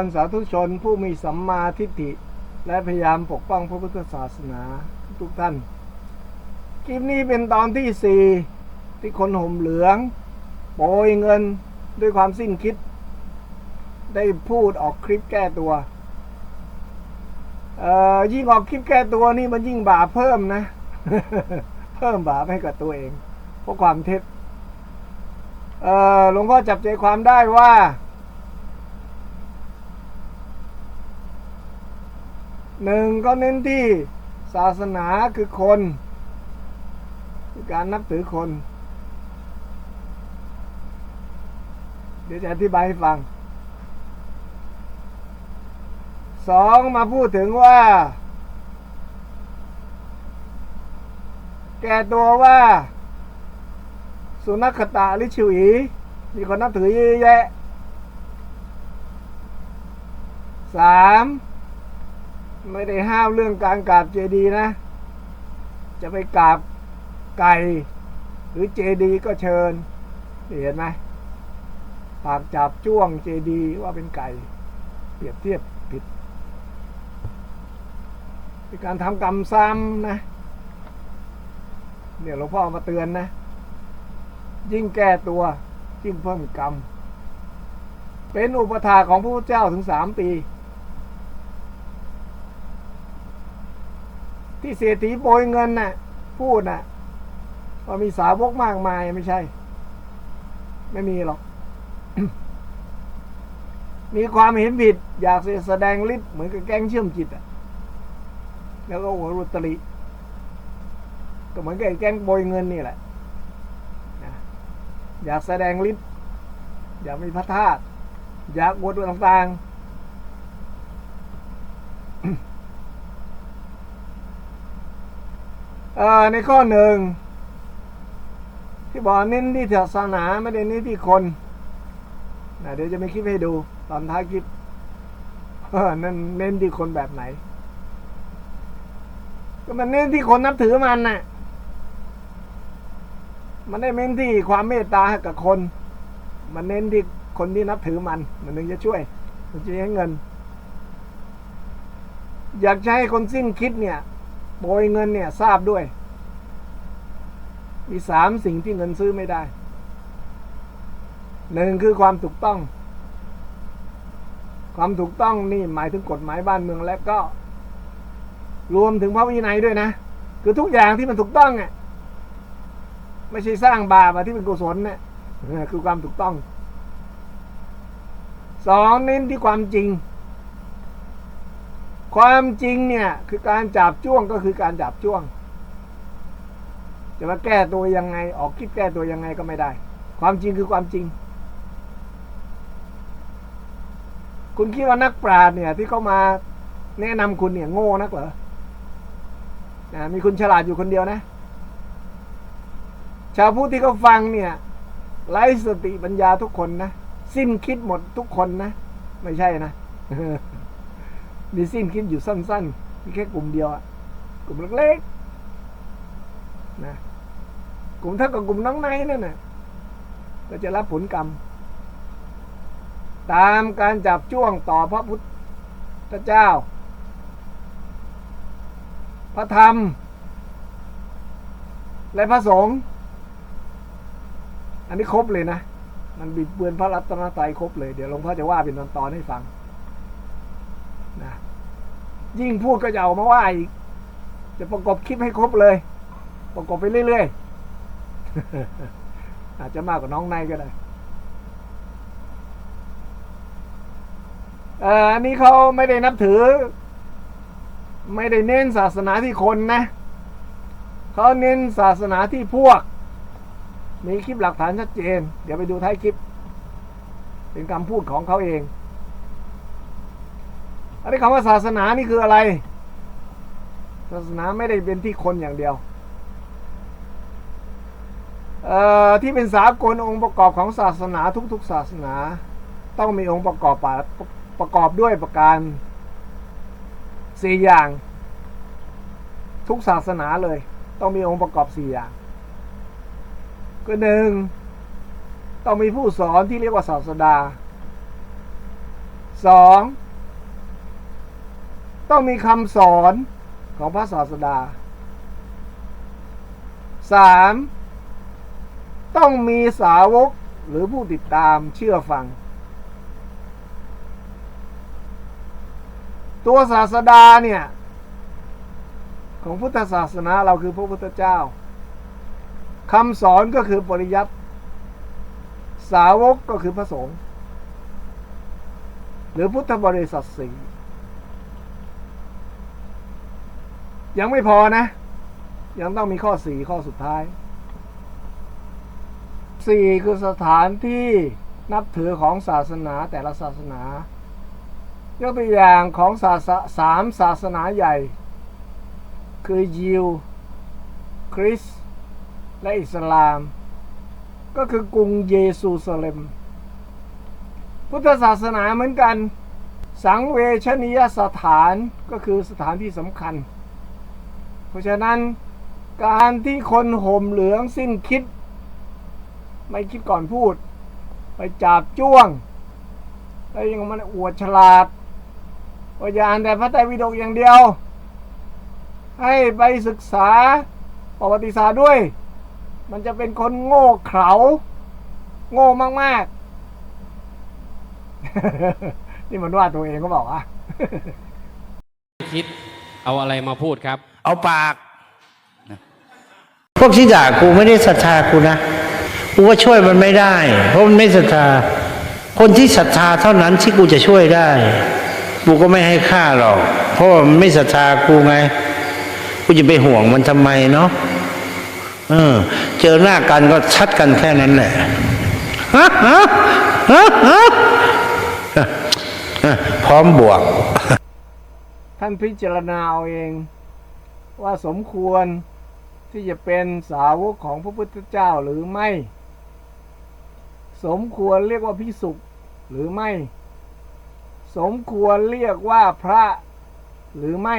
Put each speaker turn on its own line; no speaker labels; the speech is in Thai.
ท่านสาธุชนผู้มีสัมมาทิฏฐิ และพยายามปกป้องพระพุทธศาสนาทุกท่าน คลิปนี้เป็นตอนที่สี่ที่คนห่มเหลือง โปรยเงินด้วยความสิ้นคิด ได้พูดออกคลิปแก้ตัวยิ่งออกคลิปแก้ตัวนี่มันยิ่งบาปเพิ่มนะ เพิ่มบาปให้กับตัวเอง เพราะความเท็จหลวงพ่อจับใจความได้ว่า หนึ่งก็เน้นที่ศาสนาคือคนคือการนับถือคน เดี๋ยวจะอธิบายให้ฟังสองมาพูดถึงว่า แก่ตัวว่า สุนัขตาลิชิวีมีคนนับถือเยอะแยะสาม ไม่ได้ห้ามเรื่องการกราบเจดีนะ จะไปกราบไก่ หรือเจดีก็เชิญ เห็นไหมปากจับจ้วงเจดีว่าเป็นไก่ เปรียบเทียบผิดเป็นการทำกรรมซ้ำนะเนี่ยหลวงพ่อมาเตือนนะ ยิ่งแก้ตัวยิ่งเพิ่มกรรม เป็นอุปถาของพระพุทธเจ้าถึงสามปี ที่เศรษฐีโปรยเงินน่ะ พูดน่ะว่ามีสาวกมากมายไม่ใช่ ไม่มีหรอก มีความเห็นผิด อยากแสดงฤทธิ์เหมือนกับแก๊งเชื่อมจิตอะ แล้วก็หัวรุตริก็เหมือนกับแก๊งโปรยเงินนี่แหละนะอยากแสดงฤทธิ์อยากมีพระธาตุอยากอวดต่างๆ เอ่อ ในข้อหนึ่งที่บอกเน้นที่ศาสนาไม่ได้เน้นที่คนนะเดี๋ยวจะมีคลิปให้ดู ตอนท้ายคลิปนั่นเน้นที่คนแบบไหน ก็มันเน้นที่คนนับถือมันน่ะ มันได้เน้นที่ความเมตตากับคน มันเน้นที่คนที่นับถือมัน มันถึงจะช่วย มันจะให้เงิน อยากให้คนสิ้นคิดเนี่ย โปรยเงินเนี่ยทราบด้วย มีสามสิ่งที่เงินซื้อไม่ได้หนึ่งคือความถูกต้อง ความถูกต้องนี่หมายถึงกฎหมายบ้านเมืองและก็ รวมถึงพระวินัยด้วยนะ คือทุกอย่างที่มันถูกต้องอะไม่ใช่สร้างบาปที่เป็นกุศลเนี่ยคือความถูกต้อง สองเน้นที่ความจริง ความจริงเนี่ยคือการจับจ้วงก็คือการจับจ้วง จะมาแก้ตัวยังไง ออกคิดแก้ตัวยังไงก็ไม่ได้ ความจริงคือความจริง คุณคิดว่านักปราชญ์เนี่ย ที่เขามาแนะนำคุณเนี่ยโง่นักเหรอนะมีคุณฉลาดอยู่คนเดียวนะ ชาวพุทธที่เขาฟังเนี่ยไร้สติปัญญาทุกคนนะ สิ้นคิดหมดทุกคนนะ ไม่ใช่นะ มีสิ้นคิดอยู่สั้นๆ มีแค่กลุ่มเดียวอะกลุ่มเล็กๆนะกลุ่มเท่ากับกลุ่มน้องในนั่นน่ะก็จะรับผลกรรม ตามการจับจ้วงต่อพระพุทธเจ้า พระธรรม และพระสงฆ์อันนี้ครบเลยนะ มันบิดเบือนพระรัตนตรัยครบเลย เดี๋ยวหลวงพ่อจะว่าเป็นตอนๆให้ฟัง นะยิ่งพูดก็จะเอามาว่าอีก จะประกอบคลิปให้ครบเลย ประกอบไปเรื่อยๆ อาจจะมากกว่าน้องในก็ได้อ่ออันนี้เขาไม่ได้นับถือ ไม่ได้เน้นศาสนาที่คนนะ เขาเน้นศาสนาที่พวก มีคลิปหลักฐานชัดเจน เดี๋ยวไปดูท้ายคลิป เป็นคำพูดของเขาเอง อันนี้คำว่าศาสนานี่คืออะไร ศาสนาไม่ได้เป็นที่คนอย่างเดียวที่เป็นสากลองค์ประกอบของศาสนาทุกๆ ศาสนา ต้องมีองค์ประกอบปะประกอบด้วยประการสี่อย่าง ทุกศาสนาเลย ต้องมีองค์ประกอบสี่อย่างก็หนึ่งต้องมีผู้สอนที่เรียกว่าศาสดาสอง ต้องมีคำสอนของพระศาสดาสามต้องมีสาวกหรือผู้ติดตามเชื่อฟัง ตัวศาสดาเนี่ย ของพุทธศาสนาเราคือพระพุทธเจ้าคำสอนก็คือปริยัติสาวกก็คือพระสงฆ์หรือพุทธบริษัทสี่ ยังไม่พอนะ ยังต้องมีข้อสี่ข้อสุดท้ายสี่คือสถานที่นับถือของศาสนาแต่ละศาสนา ยกตัวอย่างของศาสสามศาสนาใหญ่ คือยิว คริสต์และอิสลาม ก็คือกรุงเยซูซาเล็ม พุทธศาสนาเหมือนกัน สังเวชนียสถานก็คือสถานที่สำคัญ เพราะฉะนั้นการที่คนห่มเหลืองสิ้นคิด ไม่คิดก่อนพูด ไปจับจ้วง แล้วยังมันอวดฉลาดว่าอย่าอ่านแต่พระไตรปิฎกอย่างเดียว ให้ไปศึกษาประวัติศาสตร์ด้วย มันจะเป็นคนโง่เขลาโง่มาก ๆ นี่มันว่าตัวเองก็บอกว่า
คิด เอาอะไรมาพูดครับ
เอาปาก
พวกที่ด่ากูไม่ได้ศรัทธากูนะกูว่าช่วยมันไม่ได้ เพราะมันไม่ศรัทธา คนที่ศรัทธาเท่านั้นที่กูจะช่วยได้ กูก็ไม่ให้ค่าหรอก เพราะว่ามันไม่ศรัทธากูไง กูจะไปห่วงมันทำไมเนาะเออ เจอหน้ากันก็ชัดกันแค่นั้นแหละฮะฮะฮะฮะพร้อมบวก
ท่านพิจารณาเอาเอง ว่าสมควรที่จะเป็นสาวกของพระพุทธเจ้าหรือไม่ สมควรเรียกว่าพิสุหรือไม่ สมควรเรียกว่าพระหรือไม่